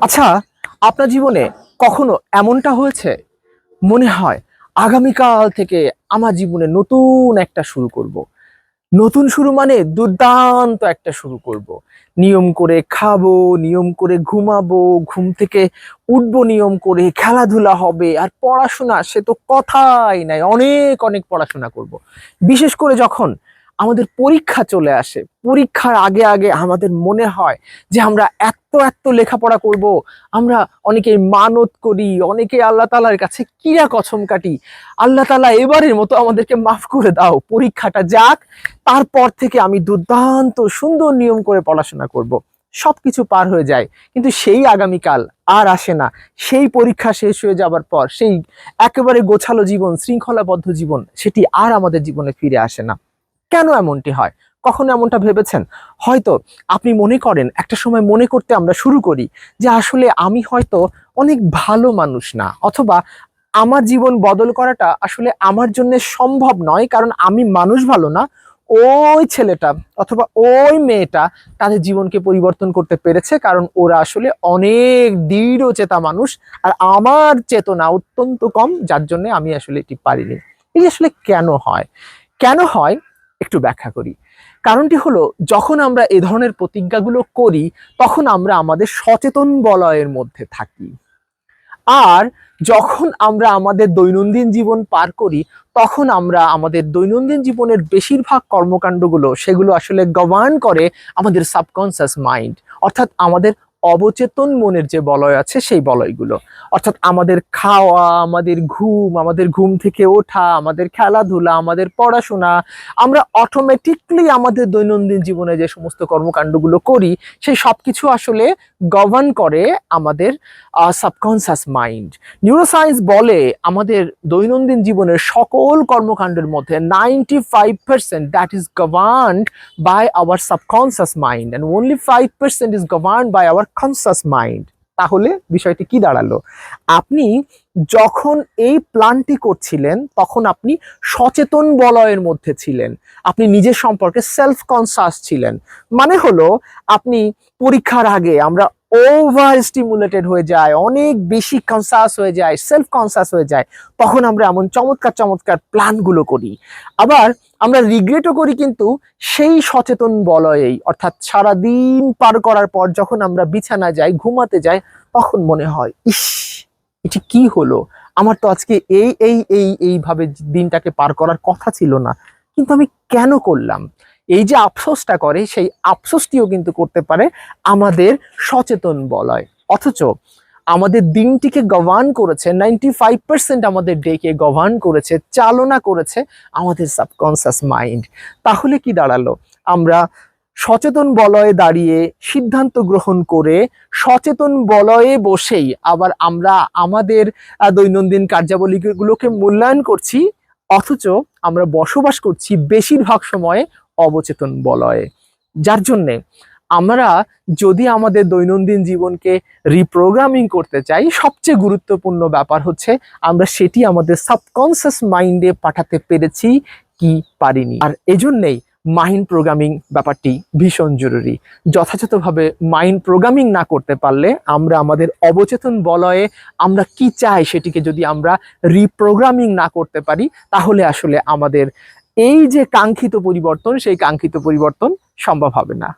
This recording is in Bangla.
আচ্ছা আপনার জীবনে কখনো এমনটা হয়েছে মনে হয় আগামীকাল থেকে আমার জীবনে নতুন একটা শুরু করব। নতুন শুরু মানে দুর্দান্ত একটা শুরু করব। নিয়ম করে খাব, নিয়ম করে ঘুমাবো, ঘুম থেকে উঠবো নিয়ম করে, খেলাধুলা হবে, আর পড়াশোনা সে তো কথাই নাই, অনেক অনেক পড়াশোনা করব। বিশেষ করে যখন আমাদের পরীক্ষা চলে আসে। পরীক্ষার আগে আগে আমাদের মনে হয় যে আমরা এত এত লেখাপড়া করব, আমরা অনেকে মানত করি অনেকে আল্লাহ তালার কাছে কিরা কছম কাটি। আল্লাহ তালা এবারের মতো আমাদেরকে মাফ করে দাও। পরীক্ষাটা যাক, তারপর থেকে আমি দুর্দান্ত সুন্দর নিয়ম করে পড়াশোনা করব। সবকিছু পার হয়ে যায়। কিন্তু সেই আগামীকাল আর আসে না। সেই পরীক্ষা শেষ হয়ে যাবার পর, সেই একেবারে গোছালো জীবন, শৃঙ্খলাবদ্ধ জীবন, সেটি আর আমাদের জীবনে ফিরে আসে না। কেন এমনটি হয়? কখনো এমনটা ভেবেছেন? হয়তো আপনি মনে করেন, একটা সময় মনে করতে আমরা শুরু করি যে আসলে আমি হয়তো অনেক ভালো মানুষ না, অথবা আমার জীবন বদল করাটা আসলে আমার জন্য সম্ভব নয় কারণ আমি মানুষ ভালো না, ওই ছেলেটা অথবা ওই মেয়েটা তাদের জীবনকে পরিবর্তন করতে পেরেছে কারণ ওরা আসলে অনেক দৃঢ় চেতা মানুষ আর আমার চেতনা অত্যন্ত কম, যার জন্য আমি আসলে এটি পারিনি। এই আসলে কেন হয়? কেন হয়? একটু ব্যাখ্যা করি। কারণটি হলো, যখন আমরা এ ধরনের প্রতিজ্ঞাগুলো করি, তখন আমরা আমাদের সচেতন বলয়ের মধ্যে থাকি। আর যখন আমরা আমাদের দৈনন্দিন জীবন পার করি, তখন আমরা আমাদের দৈনন্দিন জীবনের বেশিরভাগ কর্মকাণ্ডগুলো, সেগুলো আসলে গভর্ন করে আমাদের সাবকনসিয়াস মাইন্ড অর্থাৎ আমাদের অবচেতন মনের যে বলয় আছে সেই বলয়গুলো। অর্থাৎ আমাদের খাওয়া, আমাদের ঘুম আমাদের ঘুম থেকে ওঠা, আমাদের খেলাধুলা, আমাদের পড়াশোনা, আমরা অটোমেটিকলি আমাদের দৈনন্দিন জীবনে যে সমস্ত কর্মকাণ্ডগুলো করি, সেই সব কিছু আসলে গভর্ন করে আমাদের সাবকনসিয়াস মাইন্ড নিউরোসায়েন্স বলে আমাদের দৈনন্দিন জীবনের সকল কর্মকাণ্ডের মধ্যে ninety five percent that is governed by our subconscious mind and only five percent is governed by our conscious mind তাহলে বিষয়টি কি দাঁড়াল? আপনি যখন এই প্ল্যানটি করছিলেন, তখন আপনি সচেতন বলয়ের মধ্যে ছিলেন। আপনি নিজের সম্পর্কে সেলফ কনসাস ছিলেন। মানে হলো, আপনি পরীক্ষার আগে আমরা ওভার স্টিমুলেটেড হয়ে যায়, অনেক বেশি কনসাস হয়ে যায় সেলফ কনসাস হয়ে যায়, তখন আমরা এমন চমৎকার চমৎকার প্ল্যানগুলো করি। আবার আমরা রিগ্রেটও করি কিন্তু সেই সচেতন বলয়েই, অর্থাৎ সারাদিন পার করার পর যখন আমরা বিছানা যাই, ঘুমাতে যাই, তখন মনে হয়, ইস, এটি কি হলো? আমার তো আজকে এই এই এই, এইভাবে দিনটাকে পার করার কথা ছিল না। কিন্তু আমি কেন করলাম? এই যে আফসোসটা করে, সেই আফসোসটিও কিন্তু করতে পারে আমাদের সচেতন বলয়। অথচ আমাদের দিনটিকে গভর্ন করেছে নাইনটি ফাইভ পার্সেন্ট আমাদের ডেকে গভর্ন করেছে, চালনা করেছে আমাদের সাবকনসিয়াস মাইন্ড তাহলে কি দাঁড়াল? আমরা সচেতন বলয়ে দাঁড়িয়ে সিদ্ধান্ত গ্রহণ করে সচেতন বলয়ে বসেই আবার আমরা আমাদের দৈনন্দিন কার্যাবলীগুলোকে মূল্যায়ন করছি, অথচ আমরা বসবাস করছি বেশিরভাগ সময়ে অবচেতন বলয়ে। যার জন্যে আমরা যদি আমাদের দৈনন্দিন জীবনকে রিপ্রোগ্রামিং করতে চাই, সবচেয়ে গুরুত্বপূর্ণ ব্যাপার হচ্ছে আমরা সেটি আমাদের সাবকনসিয়াস মাইন্ডে পাঠাতে পেরেছি কি পারিনি। আর এজন্যেই মাইন্ড প্রোগ্রামিং ব্যাপারটি ভীষণ জরুরি। যথাযথভাবে মাইন্ড প্রোগ্রামিং না করতে পারলে আমরা আমাদের অবচেতন বলয়ে আমরা কি চাই সেটিকে যদি আমরা রিপ্রোগ্রামিং না করতে পারি, তাহলে আসলে আমাদের এই যে কাঙ্ক্ষিত পরিবর্তন সেই কাঙ্ক্ষিত পরিবর্তন সম্ভব হবে না।